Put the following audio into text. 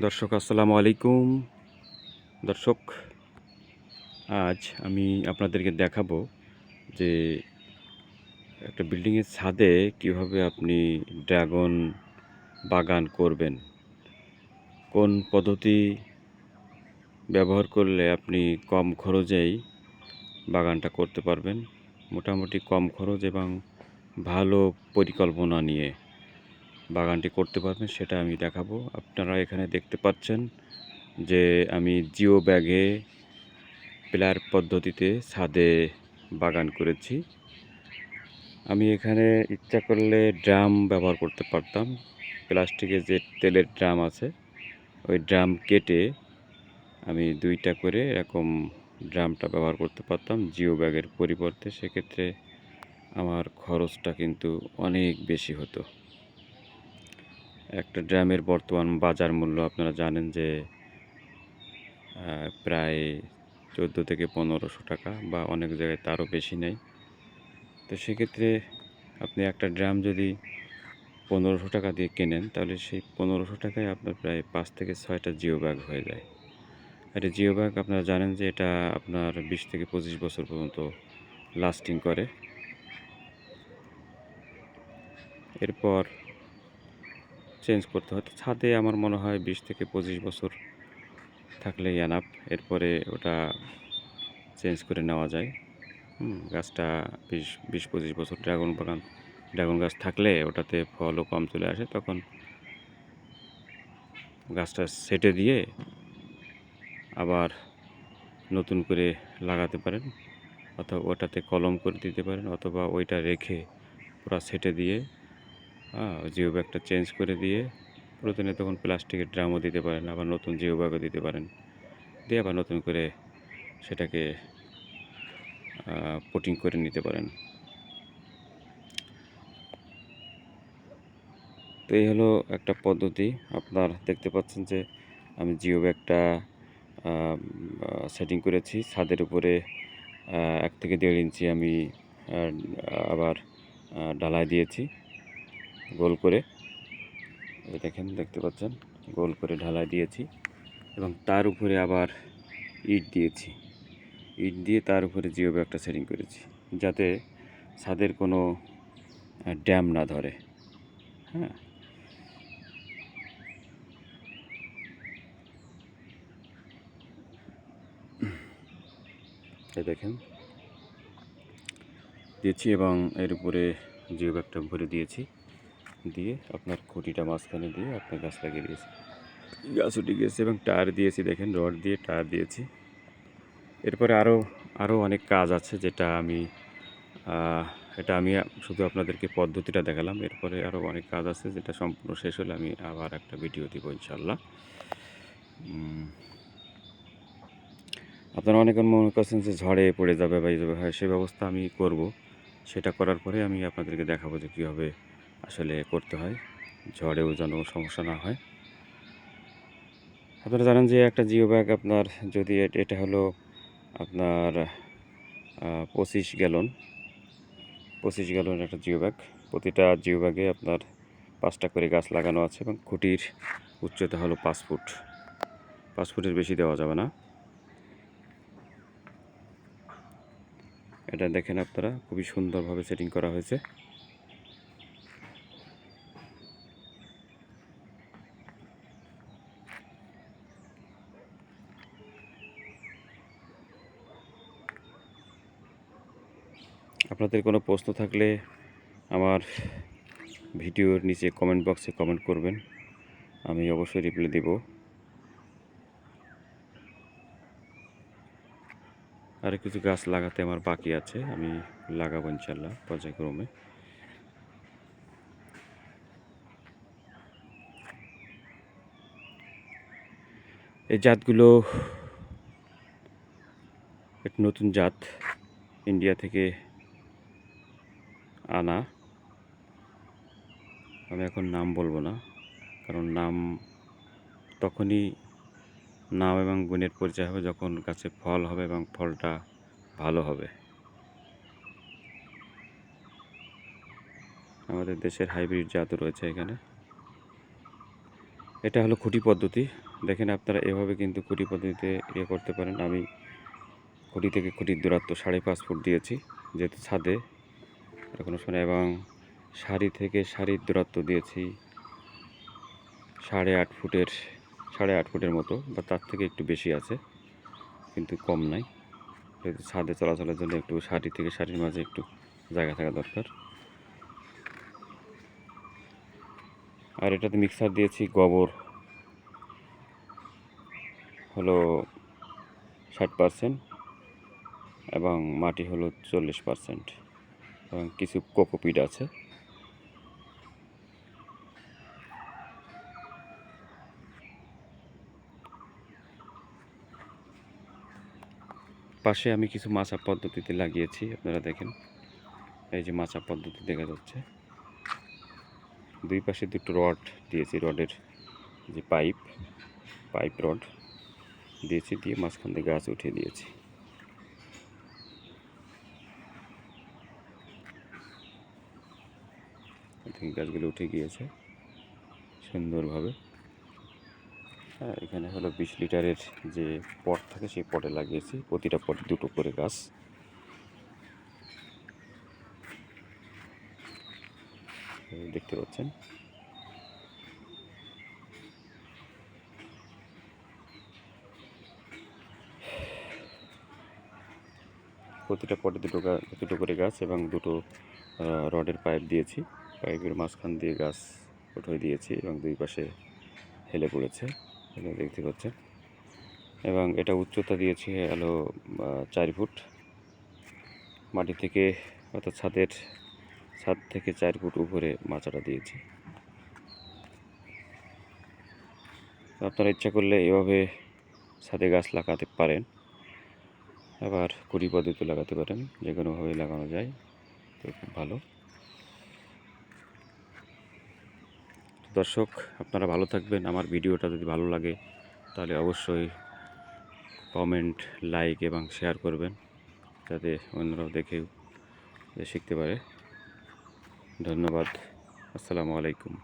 দর্শক, আসসালামু আলাইকুম। দর্শক, আজ আমি আপনাদেরকে দেখাবো যে একটা বিল্ডিংয়ের ছাদে কীভাবে আপনি ড্রাগন বাগান করবেন। কোন পদ্ধতি ব্যবহার করলে আপনি কম খরচেই বাগানটা করতে পারবেন? মোটামুটি কম খরচ এবং ভালো পরিকল্পনা নিয়ে। বাগানটি করতে পারবেন, সেটা আমি দেখাবো। আপনারা এখানে দেখতে পাচ্ছেন যে আমি জিও ব্যাগে প্লার পদ্ধতিতে ছাদে বাগান করেছি। আমি এখানে ইচ্ছা করলে ড্রাম ব্যবহার করতে পারতাম। প্লাস্টিকের যে তেলের ড্রাম আছে, ওই ড্রাম কেটে আমি দুইটা করে এরকম ড্রামটা ব্যবহার করতে পারতাম জিও ব্যাগের পরিবর্তে। সেক্ষেত্রে আমার খরচটা কিন্তু অনেক বেশি হতো। একটা ড্রামের বর্তমান বাজার মূল্য আপনারা জানেন যে প্রায় চোদ্দ থেকে পনেরোশো টাকা বা অনেক জায়গায় তারও বেশি নেই। তো সেক্ষেত্রে আপনি একটা ড্রাম যদি পনেরোশো টাকা দিয়ে কেনেন, তাহলে সেই পনেরোশো টাকায় আপনার প্রায় পাঁচ থেকে ছয়টা জিও ব্যাগ হয়ে যায়। আর এই জিও ব্যাগ আপনারা জানেন যে এটা আপনার বিশ থেকে পঁচিশ বছর পর্যন্ত লাস্টিং করে। এরপর চেঞ্জ করতে হয়। ছাদে আমার মনে হয় বিশ থেকে পঁচিশ বছর থাকলেই এনাফ এরপরে ওটা চেঞ্জ করে নেওয়া যায়। গাছটা বিশ বিশ, পঁচিশ বছর ড্রাগন বাগান ড্রাগন গাছ থাকলে ওটাতে ফলও কম চলে আসে। তখন গাছটা সেটে দিয়ে আবার নতুন করে লাগাতে পারেন, অথবা ওটাতে কলম করে দিতে পারেন, অথবা ওইটা রেখে পুরা সেটে দিয়ে হ্যাঁ জিও ব্যাগটা চেঞ্জ করে দিয়ে প্রয়োজনে তখন প্লাস্টিকের ড্রামও দিতে পারেন, আবার নতুন জিও ব্যাগও দিতে পারেন। দিয়ে আবার নতুন করে সেটাকে পুটিং করে নিতে পারেন। তো এই হলো একটা পদ্ধতি। আপনার দেখতে পাচ্ছেন যে আমি জিও ব্যাগটা সেটিং করেছি। ছাদের উপরে এক থেকে দেড় ইঞ্চি আমি আবার ঢালাই দিয়েছি। গোল করে। এই দেখেন, দেখতে পাচ্ছেন? গোল করে ঢালাই দিয়েছি এবং তার উপরে আবার ইট দিয়েছি। ইট দিয়ে তার উপরে জিও ব্যাগটা সেটিং করেছি যাতে ছাদের কোনো ড্যাম না ধরে। হ্যাঁ। দেখেন। দিয়েছি এবং এর উপরে জিও ব্যাগটা ভরে দিয়েছি। দিয়ে আপনার খুঁটিটা মাঝখানে দিয়ে আপনার গাছ লাগিয়ে দিয়েছি গাছ উঠে গিয়েছে এবং টায়ার দিয়েছি, দেখেন রড দিয়ে টায়ার দিয়েছি। এরপরে আরও আরও অনেক কাজ আছে যেটা আমি এটা আমি শুধু আপনাদেরকে পদ্ধতিটা দেখালাম। এরপরে আরও অনেক কাজ আছে যেটা সম্পূর্ণ শেষ হলে আমি আবার একটা ভিডিও দিব ইনশাল্লাহ আপনারা অনেকে মনে করছেন যে ঝড়ে পড়ে যাবে বা এই যাবে হয়, সে ব্যবস্থা আমি করব। সেটা করার পরে আমি আপনাদেরকে দেখাবো যে কীভাবে আসলে করতে হয়। ঝড়েও যেন সমস্যা না হয়। আপনারা জানেন যে একটা জিও ব্যাগ আপনার যদি এটা হলো আপনার পঁচিশ গ্যালন পঁচিশ গ্যালন একটা জিও ব্যাগ প্রতিটা জিও ব্যাগে আপনার পাঁচটা করে গাছ লাগানো আছে এবং খুঁটির উচ্চতা হলো পাঁচ ফুট। পাঁচ ফুটের বেশি দেওয়া যাবে না। এটা দেখেন আপনারা, খুবই সুন্দরভাবে সেটিং করা হয়েছে। আপনাদের কোনো প্রশ্ন থাকলে আমার ভিডিওর নিচে কমেন্ট বক্সে কমেন্ট করবেন। আমি অবশ্যই রিপ্লাই দেব। আর কিছু গাছ লাগাতে আমার বাকি আছে, আমি লাগাবো ইনশাল্লাহ পর্যায়ক্রমে। এই জাতগুলো এক নতুন জাত, ইন্ডিয়া থেকে আনা। আমি এখন নাম বলব না, কারণ নাম তখনই নাম এবং গুণের পরিচয় হবে যখন গাছে ফল হবে এবং ফলটা ভালো হবে। আমাদের দেশের হাইব্রিড জাত রয়েছে এখানে। এটা হলো খুঁটি পদ্ধতি। দেখেন আপনারা এভাবে কিন্তু খুঁটি পদ্ধতিতে ইয়ে করতে পারেন। আমি খুঁটি থেকে খুঁটির দূরত্ব সাড়ে পাঁচ ফুট দিয়েছি, যেহেতু ছাদে। কোনো সময় এবং সারি থেকে সারির দূরত্ব দিয়েছি সাড়ে আট ফুটের, সাড়ে আট ফুটের মতো, বা তার থেকে একটু বেশি আছে, কিন্তু কম নাই। ছাদে চলাচলের জন্য একটু সারি থেকে সারির মাঝে একটু জায়গা থাকা দরকার। আর এটাতে মিক্সার দিয়েছি গোবর। হলো ষাট পার্সেন্ট এবং মাটি হলো চল্লিশ পার্সেন্ট। এবং কিছু কোকোপিট আছে। পাশে আমি কিছু মাছা পদ্ধতিতে লাগিয়েছি, আপনারা দেখেন। এই যে মাছা পদ্ধতি দেখা যাচ্ছে। দুই পাশে দুটো রড দিয়েছি, রডের যে পাইপ পাইপ রড দিয়েছি, দিয়ে মাঝখান দিয়ে গাছ উঠিয়ে দিয়েছি। দেখুন গাছগুলো উঠে গিয়েছে সুন্দরভাবে। হ্যাঁ এখানে হলো বিশ লিটারের যে পট থাকে সেই পটে লাগিয়েছি, প্রতিটা পটে দুটো করে গাছ। দেখতে পাচ্ছেন? প্রতিটা পটে দুটো গাছ দুটো করে গাছ এবং দুটো রডের পাইপ দিয়েছি। পাইপের মাঝখান দিয়ে গাছ উঠিয়ে দিয়েছি এবং দুই পাশে হেলে পড়েছে এখানে দেখতে পাচ্ছেন। এবং এটা উচ্চতা দিয়েছি হলো চার ফুট। মাটি থেকে, অর্থাৎ ছাদের ছাদ থেকে চার ফুট উপরে মাচাটা দিয়েছি। আপনারা ইচ্ছা করলে এভাবে ছাদে গাছ লাগাতে পারেন। আবার কুড়ি পদ্ধতি লাগাতে পারেন যে কোনোভাবে লাগানো যায়, তো খুব ভালো। দর্শক, আপনারা ভালো থাকবেন। আমার ভিডিওটা যদি ভালো লাগে, তাহলে অবশ্যই কমেন্ট লাইক এবং শেয়ার করবেন, যাতে অন্যরাও দেখেও শিখতে পারে। ধন্যবাদ। আসসালামু আলাইকুম।